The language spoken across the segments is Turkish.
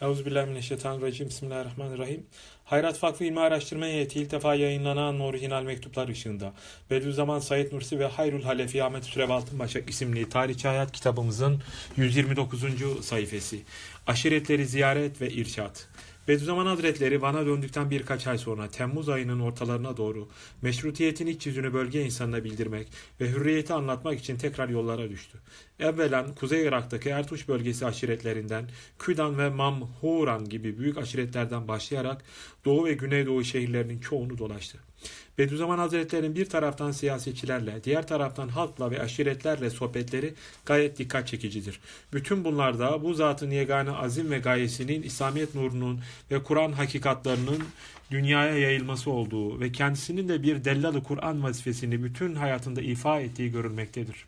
Euzubillahimineşşeytanirracim. Bismillahirrahmanirrahim. Hayrat Vakfı İlmi Araştırma Heyeti ilk defa yayınlanan orijinal mektuplar ışığında Bediüzzaman Said Nursi ve Hayrul Halefi Ahmet Sürev Altınbaşak isimli tarihçi hayat kitabımızın 129. sayfası. Aşiretleri ziyaret ve irşat. Bediüzzaman Hazretleri Van'a döndükten birkaç ay sonra Temmuz ayının ortalarına doğru meşrutiyetin iç yüzünü bölge insanına bildirmek ve hürriyeti anlatmak için tekrar yollara düştü. Evvelen Kuzey Irak'taki Ertuş bölgesi aşiretlerinden Küdan ve Mamhuran gibi büyük aşiretlerden başlayarak Doğu ve Güneydoğu şehirlerinin çoğunu dolaştı. Bediüzzaman Hazretleri'nin bir taraftan siyasetçilerle, diğer taraftan halkla ve aşiretlerle sohbetleri gayet dikkat çekicidir. Bütün bunlarda bu zatın yegane azim ve gayesinin İslamiyet nurunun ve Kur'an hakikatlarının dünyaya yayılması olduğu ve kendisinin de bir dellalı Kur'an vazifesini bütün hayatında ifa ettiği görülmektedir.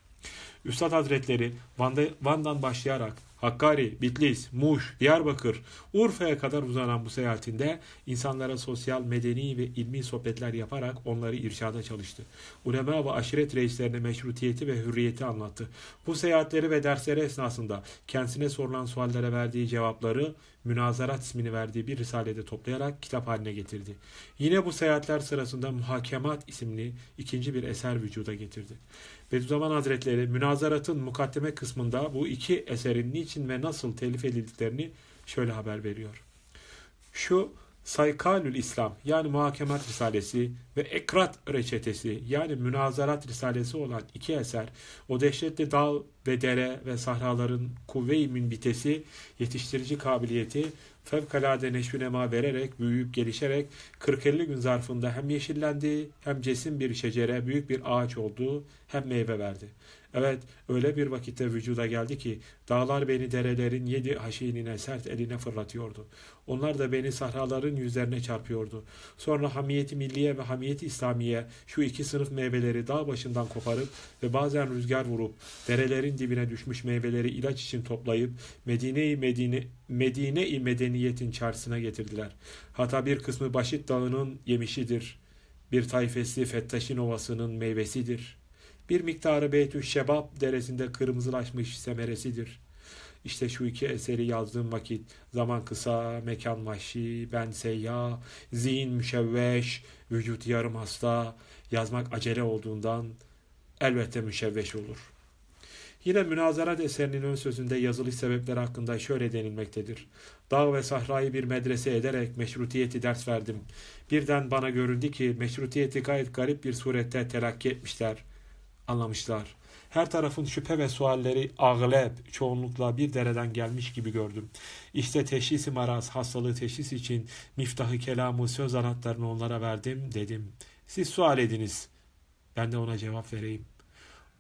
Üstad Hazretleri Van'da, Van'dan başlayarak Hakkari, Bitlis, Muş, Diyarbakır, Urfa'ya kadar uzanan bu seyahatinde insanlara sosyal, medeni ve ilmi sohbetler yaparak onları irşada çalıştı. Ulema ve aşiret reislerine meşrutiyeti ve hürriyeti anlattı. Bu seyahatleri ve dersleri esnasında kendisine sorulan suallere verdiği cevapları Münazarat ismini verdiği bir risalede toplayarak kitap haline getirdi. Yine bu seyahatler sırasında Muhakemat isimli ikinci bir eser vücuda getirdi. Bediüzzaman Hazretleri münazaratın mukaddeme kısmında bu iki eserin niçin ve nasıl telif edildiklerini şöyle haber veriyor. Şu Saykalül İslam yani Muhakemat Risalesi ve Ekrat Reçetesi yani Münazarat Risalesi olan iki eser o dehşetli dağ ve dere ve sahraların kuvve-i münbitesi yetiştirici kabiliyeti fevkalade neşvünema vererek büyüyüp gelişerek 40-50 gün zarfında hem yeşillendi hem cesim bir şecere büyük bir ağaç oldu hem meyve verdi. Evet öyle bir vakitte vücuda geldi ki dağlar beni derelerin yedi haşinine sert eline fırlatıyordu. Onlar da beni sahraların yüzlerine çarpıyordu. Sonra hamiyeti milliye ve hamiyeti İslamiye şu iki sınıf meyveleri dağ başından koparıp ve bazen rüzgar vurup derelerin dibine düşmüş meyveleri ilaç için toplayıp Medine-i Medine, Medine-i Medeniyetin çarşısına getirdiler. Hatta bir kısmı Başit Dağı'nın yemişidir. Bir tayfesi Fettaşin Ovası'nın meyvesidir.'' Bir miktarı Beytü Şebab deresinde kırmızılaşmış semeresidir. İşte şu iki eseri yazdığım vakit zaman kısa, mekan vahşi, ben seyyah, zihin müşevveş, vücut yarım hasta, yazmak acele olduğundan elbette müşevveş olur. Yine münazarat eserinin ön sözünde yazılış sebepleri hakkında şöyle denilmektedir. Dağ ve sahrayı bir medrese ederek meşrutiyeti ders verdim. Birden bana göründü ki meşrutiyeti gayet garip bir surette telakki etmişler anlamışlar. Her tarafın şüphe ve sualleri ağlep, çoğunlukla bir dereden gelmiş gibi gördüm. İşte teşhisi maraz, hastalığı teşhis için miftahı kelamı, söz anahtarını onlara verdim, dedim. Siz sual ediniz. Ben de ona cevap vereyim.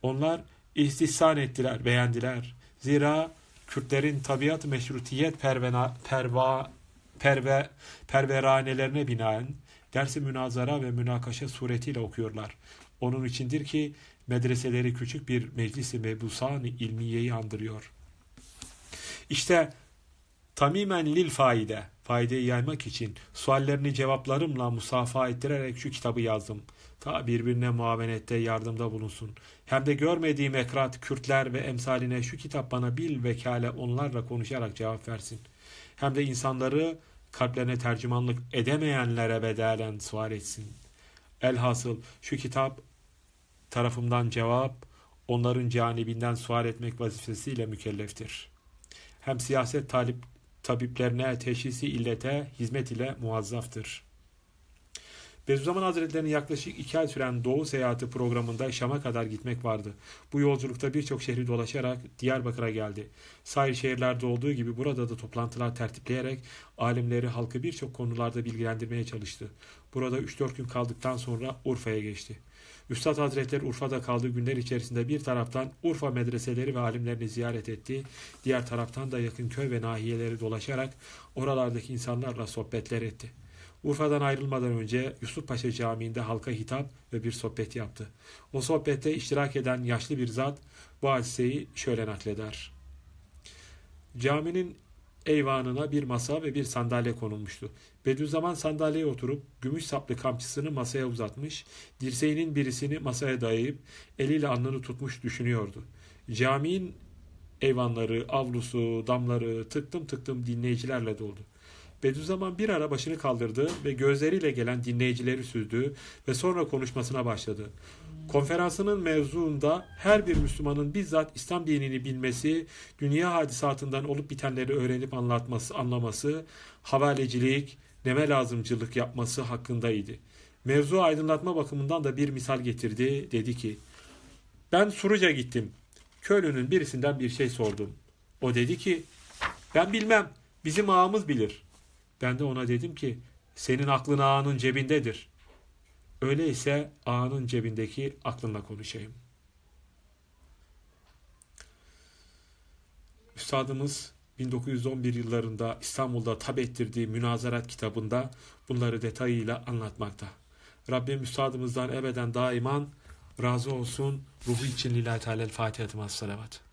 Onlar istihsan ettiler, beğendiler. Zira Kürtlerin tabiat meşrutiyet pervena, perva, perve, perveranelerine binaen dersi münazara ve münakaşa suretiyle okuyorlar. Onun içindir ki medreseleri küçük bir meclisi mebusan ilmiyeyi andırıyor. İşte tamimen lil faide, faydeyi yaymak için suallerini cevaplarımla musafa ettirerek şu kitabı yazdım. Ta birbirine muavenette yardımda bulunsun. Hem de görmediğim ekrat, Kürtler ve emsaline şu kitap bana bil vekale onlarla konuşarak cevap versin. Hem de insanları kalplerine tercümanlık edemeyenlere bedelen sual etsin. Elhasıl şu kitap tarafımdan cevap, onların canibinden sual etmek vazifesiyle mükelleftir. Hem siyaset talip, tabiplerine teşhisi illete hizmet ile muazzaftır. Bediüzzaman Hazretleri'nin yaklaşık iki ay süren Doğu seyahati programında Şam'a kadar gitmek vardı. Bu yolculukta birçok şehri dolaşarak Diyarbakır'a geldi. Sair şehirlerde olduğu gibi burada da toplantılar tertipleyerek alimleri halkı birçok konularda bilgilendirmeye çalıştı. Burada 3-4 gün kaldıktan sonra Urfa'ya geçti. Üstad Hazretleri Urfa'da kaldığı günler içerisinde bir taraftan Urfa medreseleri ve alimlerini ziyaret etti, diğer taraftan da yakın köy ve nahiyeleri dolaşarak oralardaki insanlarla sohbetler etti. Urfa'dan ayrılmadan önce Yusuf Paşa Camii'nde halka hitap ve bir sohbet yaptı. O sohbette iştirak eden yaşlı bir zat bu hadiseyi şöyle nakleder. Caminin eyvanına bir masa ve bir sandalye konulmuştu. Bediüzzaman sandalyeye oturup gümüş saplı kamçısını masaya uzatmış, dirseğinin birisini masaya dayayıp eliyle alnını tutmuş düşünüyordu. Caminin Eyvanları, avlusu, damları tıktım tıktım dinleyicilerle doldu. Bediüzzaman bir ara başını kaldırdı ve gözleriyle gelen dinleyicileri süzdü ve sonra konuşmasına başladı. Konferansının mevzuunda her bir Müslümanın bizzat İslam dinini bilmesi, dünya hadisatından olup bitenleri öğrenip anlatması, anlaması, havalecilik, neme lazımcılık yapması hakkındaydı. Mevzu aydınlatma bakımından da bir misal getirdi. Dedi ki, ben Suruç'a gittim. Köylünün birisinden bir şey sordum. O dedi ki, ben bilmem, bizim ağamız bilir. Ben de ona dedim ki, senin aklın ağanın cebindedir. Öyleyse ağanın cebindeki aklınla konuşayım. Üstadımız 1911 yıllarında İstanbul'da tab ettirdiği Münazarat kitabında bunları detayıyla anlatmakta. Rabbim üstadımızdan ebeden daiman razı olsun. Ruhu için lillahi teala Fatiha-i.